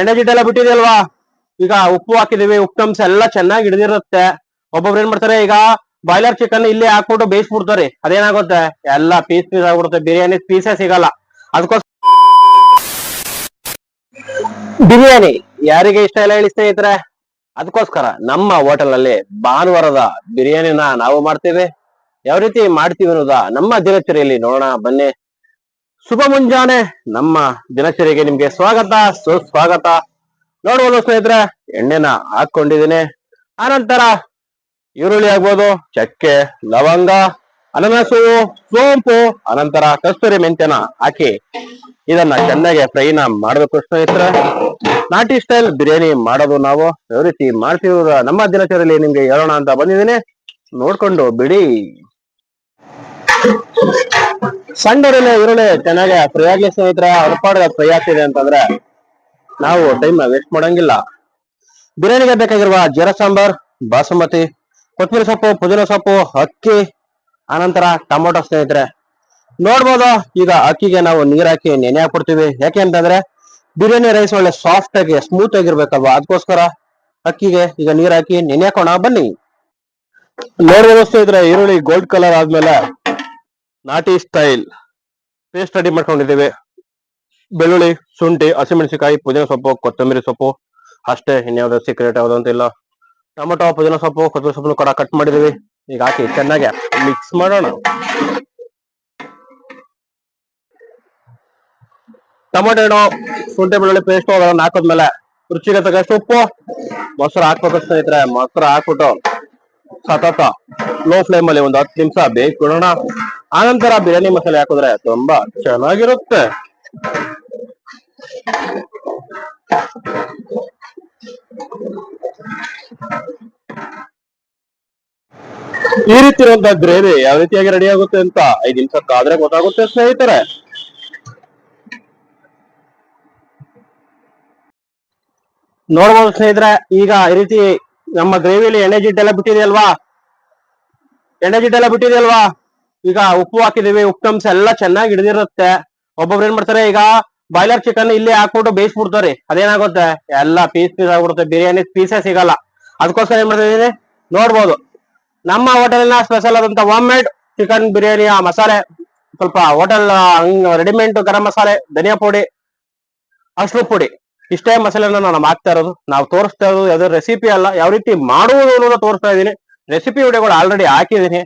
ಎಣ್ಣೆ ಜಿಡ್ಡೆಲ್ಲ ಬಿಟ್ಟಿದೆಯಲ್ವಾ? ಈಗ ಉಪ್ಪು ಹಾಕಿದೀವಿ ಉಪ್ಪಿನಂಶ ಎಲ್ಲ ಚೆನ್ನಾಗಿ ಹಿಡಿದಿರುತ್ತೆ. ಒಬ್ಬೊಬ್ರು ಏನ್ ಮಾಡ್ತಾರೆ, ಈಗ ಬಾಯ್ಲರ್ ಚಿಕನ್ ಇಲ್ಲಿ ಹಾಕ್ಬಿಟ್ಟು ಬೇಯಿಸ್ಬಿಡ್ತಾರೆ. ಅದೇನಾಗುತ್ತೆ? ಎಲ್ಲ ಪೀಸ್ ಪೀಸ್ ಆಗ್ಬಿಡುತ್ತೆ. ಬಿರಿಯಾನಿ ಪೀಸೇ ಸಿಗಲ್ಲ. ಅದಕ್ಕೋಸ್ಕರ ಬಿರಿಯಾನಿ, ಯಾರಿಗೆ ಇಷ್ಟ ಇಲ್ಲ ಹೇಳಿ ಸ್ನೇಹಿತರೆ? ಅದಕ್ಕೋಸ್ಕರ ನಮ್ಮ ಹೋಟೆಲ್ನಲ್ಲಿ ಭಾನುವಾರದ ಬಿರಿಯಾನಿನ ನಾವು ಮಾಡ್ತೇವೆ. ಯಾವ ರೀತಿ ಮಾಡ್ತೀವಿ ಅನ್ನೋದ ನಮ್ಮ ದಿನಚರಿಯಲ್ಲಿ ನೋಡೋಣ. ಬನ್ನಿ. ಶುಭ ಮುಂಜಾನೆ ನಮ್ಮ ದಿನಚರಿಗೆ ನಿಮ್ಗೆ ಸ್ವಾಗತ, ಸುಸ್ವಾಗತ. ನೋಡ್ಬೋದು ಸ್ನೇಹಿತರೆ, ಎಣ್ಣೆನ ಹಾಕೊಂಡಿದ್ದೀನಿ. ಆನಂತರ ಈರುಳ್ಳಿ ಆಗ್ಬೋದು, ಚಕ್ಕೆ, ಲವಂಗ, ಅನನಸು, ಸೋಂಪು ಅನಂತರ ಕಸ್ತೂರಿ ಮೆಂತ್ಯನ ಹಾಕಿ ಇದನ್ನ ಚೆನ್ನಾಗಿ ಫ್ರೈನ ಮಾಡಬೇಕು ಸ್ನೇಹಿತರೆ. ನಾಟಿ ಸ್ಟೈಲ್ ಬಿರಿಯಾನಿ ಮಾಡೋದು ನಾವು. ಯಾವ ರೀತಿ ಮಾಡ್ತೀವ ನಮ್ಮ ದಿನಚರಿಯಲ್ಲಿ ನಿಮ್ಗೆ ಹೇಳೋಣ ಅಂತ ಬಂದಿದ್ದೀನಿ. ನೋಡ್ಕೊಂಡು ಬಿಡಿ. ಸಣ್ಣೂರಿನ ಈರುಳ್ಳಿ ಚೆನ್ನಾಗಿ ಫ್ರೈ ಆಗ್ಲಿ ಸ್ನೇಹಿತರ ಹೊರಪಾಡ ಫ್ರೈ ಆಗ್ತಿದೆ ಅಂತಂದ್ರೆ ನಾವು ಟೈಮ್ ವೇಸ್ಟ್ ಮಾಡಂಗಿಲ್ಲ. ಬಿರಿಯಾನಿಗೆ ಬೇಕಾಗಿರುವ ಜೀರ ಸಾಂಬಾರ್, ಬಾಸುಮತಿ, ಕೊತ್ತಂಬರಿ ಸೊಪ್ಪು, ಪುದೀನ ಸೊಪ್ಪು, ಅಕ್ಕಿ, ಆನಂತರ ಟೊಮೊಟೊ ಸ್ನೇಹಿತರೆ. ನೋಡ್ಬೋದು, ಈಗ ಅಕ್ಕಿಗೆ ನಾವು ನೀರ್ ಹಾಕಿ ನೆನೆ ಹಾಕ್ಬಿಡ್ತೀವಿ. ಯಾಕೆ ಅಂತಂದ್ರೆ ಬಿರಿಯಾನಿ ರೈಸ್ ಒಳ್ಳೆ ಸಾಫ್ಟ್ ಆಗಿ ಸ್ಮೂತ್ ಆಗಿರ್ಬೇಕಲ್ವಾ? ಅದಕ್ಕೋಸ್ಕರ ಅಕ್ಕಿಗೆ ಈಗ ನೀರ್ ಹಾಕಿ ನೆನೆ ಹಾಕೋಣ ಬನ್ನಿ. ನೋಡ್ಬೋದು ಸ್ನೇಹಿತರೆ, ಈರುಳ್ಳಿ ಗೋಲ್ಡ್ ಕಲರ್ ಆದ್ಮೇಲೆ ನಾಟಿ ಸ್ಟೈಲ್. Paste ready ಮಾಡ್ಕೊಂಡಿದ್ದೇವೆ. ಬೆಳ್ಳುಳ್ಳಿ, ಶುಂಠಿ ಹಸಿಮೆಣಸಿಕಾಯಿ ಪುದೀನ ಸೊಪ್ಪು, ಕೊತ್ತಂಬರಿ ಸೊಪ್ಪು. ಅಷ್ಟೇ, ಇನ್ಯಾವುದೋ ಸೀಕ್ರೆಟ್ ಯಾವ್ದು ಅಂತ ಇಲ್ಲ ಟೊಮೊಟೊ, ಪುದೀನ ಸೊಪ್ಪು, ಕೊತ್ತಂಬರಿ ಸೊಪ್ಪು ಕೂಡ ಕಟ್ ಮಾಡಿದೀವಿ ಈಗ ಹಾಕಿ ಚೆನ್ನಾಗಿ ಮಿಕ್ಸ್ ಮಾಡೋಣ. ಟೊಮೊಟೊ ಹಣ್ಣು ಶುಂಠಿ, ಬೆಳ್ಳುಳ್ಳಿ ಪೇಸ್ಟ್ ಅದನ್ನ ಹಾಕಿದ್ಮೇಲೆ ರುಚಿಗೆ ತಗಷ್ಟು ಉಪ್ಪು, ಮೊಸರು ಹಾಕ್ಬೇಕು ಸ್ನೇಹಿತರೆ, ಮೊಸರು ಹಾಕ್ಬಿಟ್ಟು ಸತತ ಲೋ ಫ್ಲೇಮ್ ಅಲ್ಲಿ ಒಂದು ಹತ್ತು ನಿಮಿಷ ಬೇಯಿಸ್ಬಿಡೋಣ ಆನಂತರ ಬಿರಿಯಾನಿ ಮಸಾಲೆ ಹಾಕಿದ್ರೆ ತುಂಬಾ ಚೆನ್ನಾಗಿರುತ್ತೆ. ಈ ರೀತಿ ಇರುವಂತ ಗ್ರೇವಿ ಯಾವ ರೀತಿಯಾಗಿ ರೆಡಿ ಆಗುತ್ತೆ ಅಂತ ಐದ್ ನಿಮಿಷ ಕಾದ್ರೆ ಗೊತ್ತಾಗುತ್ತೆ ಸ್ನೇಹಿತರೆ. ನೋಡ್ಬೋದು ಸ್ನೇಹಿತರೆ, ಈಗ ಈ ರೀತಿ ನಮ್ಮ ಗ್ರೇವಿಲಿ ಎಣ್ಣೆ ಜಿಡ್ಡೆಲ್ಲ ಬಿಟ್ಟಿದೆಯಲ್ವಾ? ಎಣ್ಣೆ ಜಿಡ್ಡೆಲ್ಲ ಬಿಟ್ಟಿದೆಯಲ್ವಾ? ಈಗ ಉಪ್ಪು ಹಾಕಿದೀವಿ ಉಪ್ಪಿನಂಶ ಎಲ್ಲ ಚೆನ್ನಾಗಿ ಹಿಡಿದಿರುತ್ತೆ. ಒಬ್ಬೊಬ್ರು ಏನ್ ಮಾಡ್ತಾರೆ ಈಗ ಬಾಯ್ಲರ್ ಚಿಕನ್ ಇಲ್ಲಿ ಹಾಕ್ಬಿಟ್ಟು ಬೇಯಿಸ್ಬಿಡ್ತಾರೆ. ಅದೇನಾಗುತ್ತೆ? ಎಲ್ಲ ಪೀಸ್ ಪೀಸ್ ಆಗ್ಬಿಡುತ್ತೆ. ಬಿರಿಯಾನಿ ಪೀಸೇ ಸಿಗಲ್ಲ. ಅದಕ್ಕೋಸ್ಕರ ಏನ್ ಮಾಡ್ತಾ ಇದೀನಿ ನೋಡ್ಬೋದು. ನಮ್ಮ ಹೋಟೆಲ್ನ ಸ್ಪೆಷಲ್ ಆದಂತ ಹೋಮ್ ಮೇಡ್ ಚಿಕನ್ ಬಿರಿಯಾನಿಯ ಮಸಾಲೆ. ಸ್ವಲ್ಪ ಹೋಟೆಲ್ ರೆಡಿಮೇಡ್ ಗರಂ ಮಸಾಲೆ, ಧನಿಯಾ ಪುಡಿ ಅಶ್ರು ಪುಡಿ ಇಷ್ಟೇ ಮಸಾಲೆನ ನಾನು ಹಾಕ್ತಾ ಇರೋದು. ನಾವು ತೋರಿಸ್ತಾ ಇರೋದು ಯಾವ್ದು ರೆಸಿಪಿ ಅಲ್ಲ, ಯಾವ ರೀತಿ ಮಾಡುವುದು ಅನ್ನೋದು ತೋರಿಸ್ತಾ ಇದ್ದೀನಿ. ರೆಸಿಪಿ ವಿಡಿಯೋಗಳು ಆಲ್ರೆಡಿ ಹಾಕಿದ್ದೀನಿ.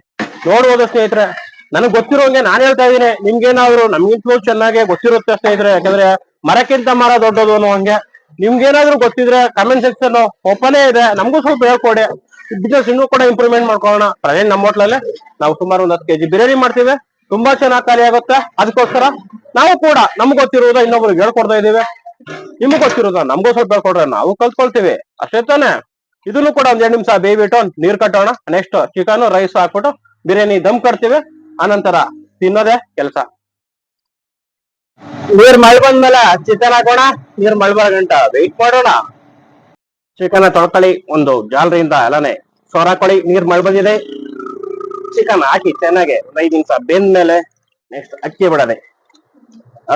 ನೋಡ್ಬೋದು ಸ್ನೇಹಿತರೆ. ನನಗೆ ಗೊತ್ತಿರೋಂಗೆ ನಾನು ಹೇಳ್ತಾ ಇದ್ದೀನಿ. ನಿಮ್ಗೇನಾದ್ರು ನಮ್ಗಿಂತಲೂ ಚೆನ್ನಾಗಿ ಗೊತ್ತಿರುತ್ತೆ ಸ್ನೇಹಿತರೆ. ಯಾಕಂದ್ರೆ ಮರಕ್ಕಿಂತ ಮರ ದೊಡ್ಡದು ಅನ್ನೋ ಹಂಗೆ ನಿಮ್ಗೇನಾದ್ರೂ ಗೊತ್ತಿದ್ರೆ ಕಮೆಂಟ್ ಸೆಕ್ಷನ್ ಓಪನ್ ಇದೆ. ನಮಗೂ ಸ್ವಲ್ಪ ಹೇಳ್ಕೊಡಿ. ಬಿಸ್ನೆಸ್ ಇನ್ನೂ ಕೂಡ ಇಂಪ್ರೂವ್ಮೆಂಟ್ ಮಾಡ್ಕೊಳ್ಳೋಣ. ಪ್ರೆಸೆಂಟ್ ನಮ್ಮ ಹೋಟ್ಲಲ್ಲಿ. ನಾವು ಸುಮಾರು ಒಂದು ಹತ್ತು ಕೆಜಿ ಬಿರಿಯಾನಿ ಮಾಡ್ತೀವಿ ತುಂಬಾ ಚೆನ್ನಾಗಿ ಖಾಲಿ ಆಗುತ್ತೆ ಅದಕ್ಕೋಸ್ಕರ ನಾವು ಕೂಡ ನಮ್ಗೆ ಗೊತ್ತಿರುವುದ ಇನ್ನೊಬ್ರಿಗೆ ಹೇಳ್ಕೊಡ್ತಾ ಇದೀವಿ ನಿಮ್ಗೆ ಗೊತ್ತಿರೋದು, ನಮಗೂ ಸ್ವಲ್ಪ ಹೇಳ್ಕೊಡ್ರೆ ನಾವು ಕಲ್ತ್ಕೊಳ್ತೀವಿ. ಅಷ್ಟೇ ತಾನೆ? ಇದನ್ನು ಕೂಡ ಒಂದ್ ಎರಡು ನಿಮಿಷ ಬೇಯ್ಬಿಟ್ಟು ನೀರ್ ಕಟ್ಟೋಣ. ನೆಕ್ಸ್ಟ್ ಚಿಕನ್ ರೈಸ್ ಹಾಕ್ಬಿಟ್ಟು ಬಿರಿಯಾನಿ ದಮ್ ಕಟ್ತೀವಿ. ಆನಂತರ ತಿನ್ನೋದೇ ಕೆಲಸ. ನೀರ್ ಮಳೆ ಬಂದ್ಮೇಲೆ ಚಿಕನ್ ಹಾಕೋಣ. ನೀರ್ ಮಳೆ ಬರೋ ಗಂಟ ವೆಯ್ಟ್ ಮಾಡೋಣ. ಚಿಕನ್ ತೊಳ್ಕೊಳ್ಳಿ, ಒಂದು ಜಾಲರಿಯಿಂದ ಎಲ್ಲಾನೆ ಸೋರ್ ಹಾಕೊಳ್ಳಿ ನೀರ್ ಮಳೆ ಬಂದಿದೆ. ಚಿಕನ್ ಹಾಕಿ ಚೆನ್ನಾಗಿ ಐದು ನಿಮಿಷ ಬೆಂದ್ಮೇಲೆ ನೆಕ್ಸ್ಟ್ ಅಕ್ಕಿ ಬಿಡದೆ.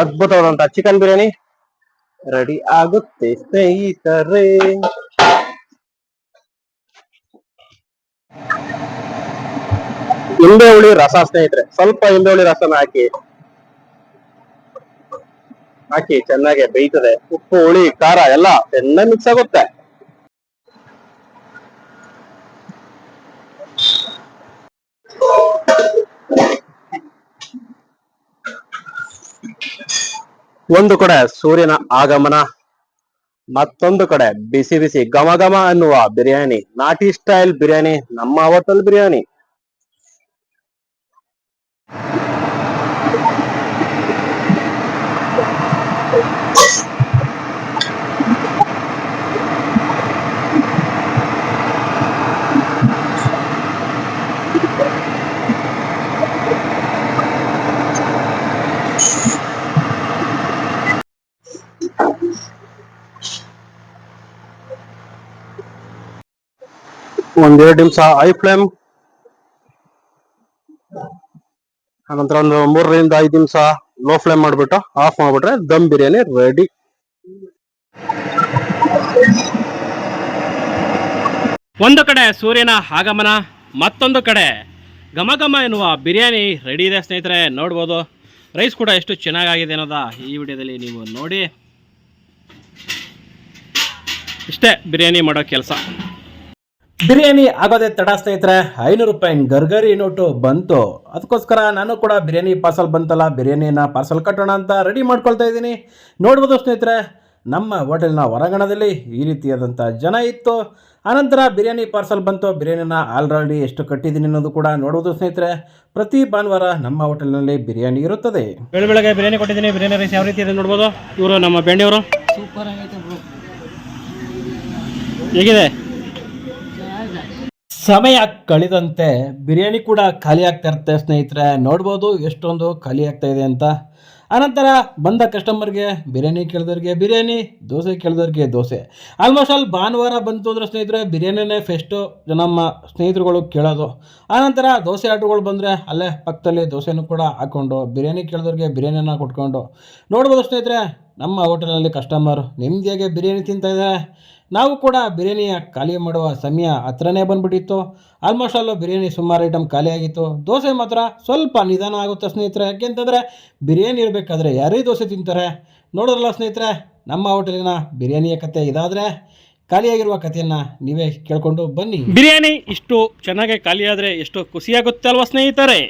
ಅದ್ಭುತವಾದಂತ ಚಿಕನ್ ಬಿರಿಯಾನಿ. ರೆಡಿ ಆಗುತ್ತೆ ಸ್ನೇಹಿತರೆ. ಹಿಂದೆ ಹುಳಿ ರಸ ಸ್ನೇಹಿತರೆ, ಸ್ವಲ್ಪ ಹಿಂದೆ ಹುಳಿ ರಸನ ಹಾಕಿ. ಹಾಕಿ ಚೆನ್ನಾಗಿ ಬೇಯ್ತದೆ. ಉಪ್ಪು, ಹುಳಿ, ಖಾರ ಎಲ್ಲ ಚೆನ್ನಾಗಿ ಮಿಕ್ಸ್ ಆಗುತ್ತೆ. ಒಂದು ಕಡೆ ಸೂರ್ಯನ ಆಗಮನ, ಮತ್ತೊಂದು ಕಡೆ ಬಿಸಿ ಬಿಸಿ ಘಮ ಘಮ ಅನ್ನುವ ಬಿರಿಯಾನಿ, ನಾಟಿ ಸ್ಟೈಲ್ ಬಿರಿಯಾನಿ, ನಮ್ಮ ಹೋಟೆಲ್ ಬಿರಿಯಾನಿ. ಒಂದೆರಡು ನಿಮಿಷ. ಐ ಫ್ಲೇಮ್ ಆನಂತರ ಒಂದು ಮೂರರಿಂದ ಐದು ನಿಮಿಷ ಲೋ ಫ್ಲೇಮ್ ಮಾಡಿಬಿಟ್ಟು ಆಫ್ ಮಾಡಿಬಿಟ್ರೆ ದಮ್ ಬಿರಿಯಾನಿ ರೆಡಿ ಒಂದು ಕಡೆ ಸೂರ್ಯನ ಆಗಮನ, ಮತ್ತೊಂದು ಕಡೆ ಘಮ ಘಮ ಎನ್ನುವ ಬಿರಿಯಾನಿ ರೆಡಿ ಇದೆ ಸ್ನೇಹಿತರೆ, ನೋಡ್ಬೋದು. ರೈಸ್ ಕೂಡ ಎಷ್ಟು ಚೆನ್ನಾಗಾಗಿದೆ ಅನ್ನೋದ ಈ ವಿಡಿಯೋದಲ್ಲಿ ನೀವು ನೋಡಿ. ಇಷ್ಟೇ ಬಿರಿಯಾನಿ ಮಾಡೋ ಕೆಲಸ. ಬಿರಿಯಾನಿ ಆಗೋದೇ ತಡ ಸ್ನೇಹಿತರೆ ಐನೂರು ರೂಪಾಯಿ ಗರ್ಗರಿ ನೋಟು ಬಂತು. ಅದಕ್ಕೋಸ್ಕರ ನಾನು ಕೂಡ ಬಿರಿಯಾನಿ ಪಾರ್ಸಲ್ ಬಂತಲ್ಲ ಬಿರಿಯಾನಿನ ಪಾರ್ಸಲ್ ಕಟ್ಟೋಣ ಅಂತ ರೆಡಿ ಮಾಡ್ಕೊಳ್ತಾ ಇದ್ದೀನಿ. ನೋಡ್ಬೋದು ಸ್ನೇಹಿತರೆ ನಮ್ಮ ಹೋಟೆಲ್ನ ಹೊರಾಂಗಣದಲ್ಲಿ ಈ ರೀತಿಯಾದಂಥ ಜನ ಇತ್ತು. ಆನಂತರ ಬಿರಿಯಾನಿ ಪಾರ್ಸಲ್ ಬಂತು ಬಿರಿಯಾನಿನ ಆಲ್ರೆಡಿ ಎಷ್ಟು ಕಟ್ಟಿದ್ದೀನಿ ಅನ್ನೋದು ಕೂಡ ನೋಡ್ಬೋದು ಸ್ನೇಹಿತರೆ. ಪ್ರತಿ ಭಾನುವಾರ ನಮ್ಮ ಹೋಟೆಲ್ನಲ್ಲಿ ಬಿರಿಯಾನಿ ಇರುತ್ತದೆ. ಬೆಳೆ ಬೆಳಗ್ಗೆ ಬಿರಿಯಾನಿ ಕೊಟ್ಟಿದ್ದೀನಿ ಬಿರಿಯಾನಿ ರೈಸ್ ಯಾವ ರೀತಿ ಇದೆ ನೋಡ್ಬೋದು. ಇವರು ನಮ್ಮ ಬೆಂಡಿಯವರು. ಸೂಪರ್ ಆಗೈತೆ ಬ್ರೋ. ಹೇಗಿದೆ? ಸಮಯ ಕಳೆದಂತೆ ಬಿರಿಯಾನಿ ಕೂಡ ಖಾಲಿ ಆಗ್ತಾ ಸ್ನೇಹಿತರೆ. ನೋಡ್ಬೋದು ಎಷ್ಟೊಂದು ಖಾಲಿ ಇದೆ ಅಂತ. ಆನಂತರ ಬಂದ ಕಸ್ಟಮರ್ಗೆ ಬಿರಿಯಾನಿ ಕೇಳಿದವ್ರಿಗೆ ಬಿರಿಯಾನಿ, ದೋಸೆ ಕೇಳಿದವ್ರಿಗೆ ದೋಸೆ. ಆಲ್ಮೋಸ್ಟ್ ಅಲ್ಲಿ ಭಾನುವಾರ ಬಂತು ಅಂದರೆ ಸ್ನೇಹಿತರೆ, ಬಿರಿಯಾನಿನೇ ಫೆಸ್ಟು ನಮ್ಮ ಸ್ನೇಹಿತರುಗಳು ಕೇಳೋದು. ಆನಂತರ ದೋಸೆ ಆಟಗಳು ಬಂದರೆ ಅಲ್ಲೇ ಪಕ್ಕದಲ್ಲಿ ದೋಸೆನೂ ಕೂಡ ಹಾಕ್ಕೊಂಡು ಬಿರಿಯಾನಿ ಕೇಳಿದವ್ರಿಗೆ ಬಿರಿಯಾನಿನ ಕೊಟ್ಕೊಂಡು. ನೋಡ್ಬೋದು ಸ್ನೇಹಿತರೆ, ನಮ್ಮ ಹೋಟೆಲ್ನಲ್ಲಿ ಕಸ್ಟಮರ್ ನೆಮ್ಮದಿಯಾಗಿ ಬಿರಿಯಾನಿ ತಿಂತಾ ಇದ್ದಾರೆ? ನಾವು ಕೂಡ ಬಿರಿಯಾನಿಯ ಖಾಲಿ ಮಾಡುವ ಸಮಯ ಹತ್ರನೇ ಬಂದ್ಬಿಟ್ಟಿತ್ತು. ಆಲ್ಮೋಸ್ಟ್ ಅಲ್ಲೂ ಬಿರಿಯಾನಿ ಸುಮಾರು ಐಟಮ್ ಖಾಲಿ ಆಗಿತ್ತು. ದೋಸೆ ಮಾತ್ರ ಸ್ವಲ್ಪ ನಿಧಾನ ಆಗುತ್ತೆ ಸ್ನೇಹಿತರೆ. ಯಾಕೆಂತಂದರೆ ಬಿರಿಯಾನಿ ಇರಬೇಕಾದ್ರೆ ಯಾರೇ ದೋಸೆ ತಿಂತಾರೆ. ನೋಡೋರಲ್ಲ ಸ್ನೇಹಿತರೆ, ನಮ್ಮ ಹೋಟೆಲಿನ ಬಿರಿಯಾನಿಯ ಕತೆ ಇದಾದರೆ ಖಾಲಿಯಾಗಿರುವ ಕಥೆಯನ್ನು ನೀವೇ ಕೇಳಿಕೊಂಡು ಬನ್ನಿ. ಬಿರಿಯಾನಿ ಇಷ್ಟು ಚೆನ್ನಾಗಿ ಖಾಲಿಯಾದರೆ ಎಷ್ಟು ಖುಷಿಯಾಗುತ್ತೆ ಅಲ್ವಾ ಸ್ನೇಹಿತರೆ?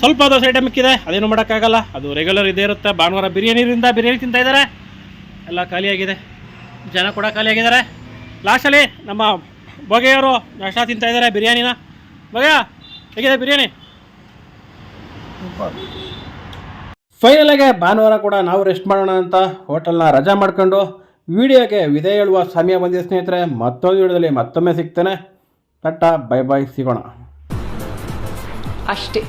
ಸ್ವಲ್ಪ ದೋಸೆ ಐಟಮ್ ಇದೆ ಅದೇನು ಮಾಡೋಕ್ಕಾಗಲ್ಲ. ಅದು ರೆಗ್ಯುಲರ್ ಇದೇ ಇರುತ್ತೆ. ಭಾನುವಾರ ಬಿರಿಯಾನಿರಿಂದ ಬಿರಿಯಾನಿ ತಿಂತಾ ಇದ್ದಾರೆ. ಎಲ್ಲ ಖಾಲಿಯಾಗಿದೆ ಜನ ಕೂಡ ಖಾಲಿಯಾಗಿದ್ದಾರೆ ಲಾಸ್ಟಲ್ಲಿ ನಮ್ಮ ಬಗೆಯವರು ನಾಷ್ಟ ತಿಂತಾ ಇದ್ದಾರೆ ಬಿರಿಯಾನಿನ. ಬಗೆಯ ಹೇಗಿದೆ ಬಿರಿಯಾನಿ? ಫೈನಲಾಗೆ ಆಗಿ ಭಾನುವಾರ ಕೂಡ ನಾವು ರೆಸ್ಟ್ ಮಾಡೋಣ ಅಂತ ಹೋಟೆಲ್ನ ರಜಾ ಮಾಡ್ಕೊಂಡು ವಿಡಿಯೋಗೆ ವಿದಾಯ ಹೇಳುವ ಸಮಯ ಬಂದಿದೆ ಸ್ನೇಹಿತರೆ ಮತ್ತೊಂದು ವಿಡಿಯೋದಲ್ಲಿ ಮತ್ತೊಮ್ಮೆ ಸಿಗ್ತೇನೆ. ಟಟ್ಟ ಬೈ ಬೈ ಸಿಗೋಣ. ಅಷ್ಟೇ.